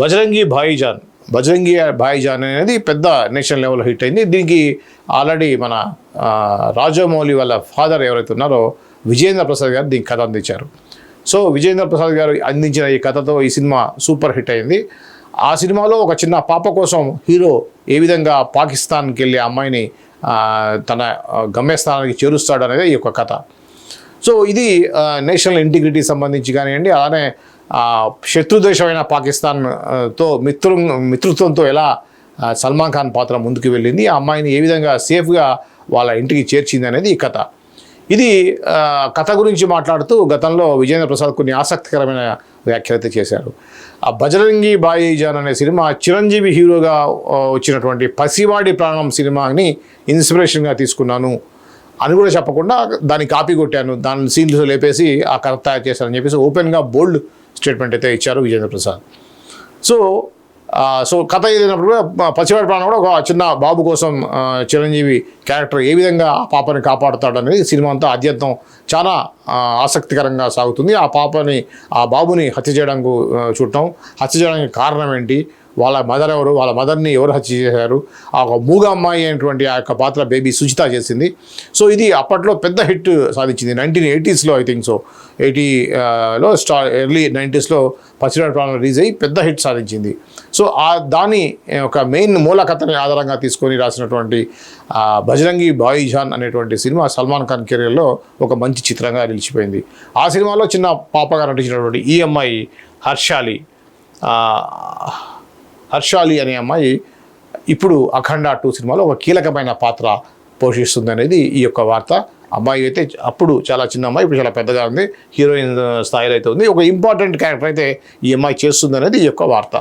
బజరంగి భాయిజాన్ బజరంగి భాయిజాన్ అనేది పెద్ద నేషనల్ లెవెల్లో హిట్ అయింది. దీనికి ఆల్రెడీ మన రాజమౌళి వాళ్ళ ఫాదర్ ఎవరైతే ఉన్నారో విజేంద్ర ప్రసాద్ గారు దీనికి కథ అందించారు. సో విజేంద్ర ప్రసాద్ గారు అందించిన ఈ కథతో ఈ సినిమా సూపర్ హిట్ అయింది. ఆ సినిమాలో ఒక చిన్న పాప కోసం హీరో ఏ విధంగా పాకిస్తాన్కి వెళ్ళి ఆ అమ్మాయిని తన గమ్యస్థానానికి చేరుస్తాడు అనేది ఈ యొక్క కథ. సో ఇది నేషనల్ ఇంటిగ్రిటీ సంబంధించి కానివ్వండి అలానే శత్రుదేశమైన పాకిస్తాన్తో మిత్రు మిత్రుత్వంతో ఎలా సల్మాన్ ఖాన్ పాత్ర ముందుకు వెళ్ళింది ఆ అమ్మాయిని ఏ విధంగా సేఫ్గా వాళ్ళ ఇంటికి చేర్చింది అనేది ఈ కథ. ఇది కథ గురించి మాట్లాడుతూ గతంలో విజేంద్ర ప్రసాద్ కొన్ని ఆసక్తికరమైన వ్యాఖ్యలు అయితే చేశారు. ఆ బజరంగి బాయిజాన్ అనే సినిమా చిరంజీవి హీరోగా వచ్చినటువంటి పసివాడి ప్రాణం సినిమాని ఇన్స్పిరేషన్గా తీసుకున్నాను అని కూడా చెప్పకుండా దాన్ని కాపీ కొట్టాను. దాని సీల్స్ లేపేసి ఆ కథ తయారు చేశానని చెప్పేసి ఓపెన్గా బోల్డ్ స్టేట్మెంట్ అయితే ఇచ్చారు విజేంద్ర ప్రసాద్. సో సో కథ ఏదైనప్పుడు కూడా పసివాడి ప్రాణం కూడా ఒక చిన్న బాబు కోసం చిరంజీవి క్యారెక్టర్ ఏ విధంగా ఆ పాపని కాపాడుతాడు అనేది సినిమా అంతా అద్యంతం చాలా ఆసక్తికరంగా సాగుతుంది. ఆ పాపని ఆ బాబుని హత్య చేయడానికి చూడటం. హత్య చేయడానికి కారణం ఏంటి? వాళ్ళ మదర్ ఎవరు వాళ్ళ మదర్ని ఎవరు హత్య చేశారు ఆ ఒక మూగ అమ్మాయి అనేటువంటి ఆ యొక్క పాత్ర బేబీ సుచిత చేసింది. సో ఇది అప్పట్లో పెద్ద హిట్ సాధించింది. నైన్టీన్ ఎయిటీస్లో ఐ థింక్ సో ఎయిటీ లో స్టా ఎర్లీ నైంటీస్లో పసిరాడు ప్రాణం రిలీజ్ అయ్యి పెద్ద హిట్ సాధించింది. సో ఆ దాని ఒక మెయిన్ మూల కథని ఆధారంగా తీసుకొని రాసినటువంటి భజరంగి బజరంగి అనేటువంటి సినిమా సల్మాన్ ఖాన్ కెరీర్లో ఒక మంచి చిత్రంగా నిలిచిపోయింది. ఆ సినిమాలో చిన్న పాపగా నటించినటువంటి ఈఎంఐ హర్షాలి హర్షాలి అనే అమ్మాయి ఇప్పుడు అఖండ టూ సినిమాలో ఒక కీలకమైన పాత్ర పోషిస్తుంది అనేది ఈ యొక్క వార్త. అమ్మాయి అయితే అప్పుడు చాలా చిన్న అమ్మాయి ఇప్పుడు చాలా పెద్దగా ఉంది హీరోయిన్ స్థాయిలో అయితే ఉంది. ఒక ఇంపార్టెంట్ క్యారెక్టర్ అయితే ఈ అమ్మాయి చేస్తుంది అనేది ఈ యొక్క వార్త.